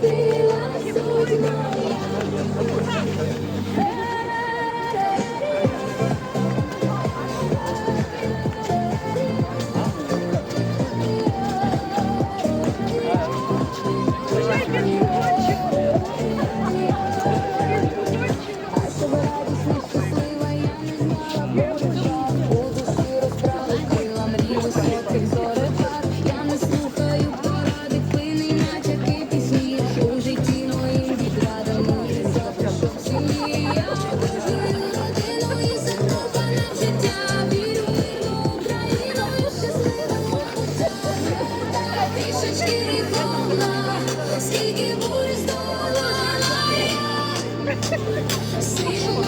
Lord. трішечки ритона, скільки бурь здолала я. Сила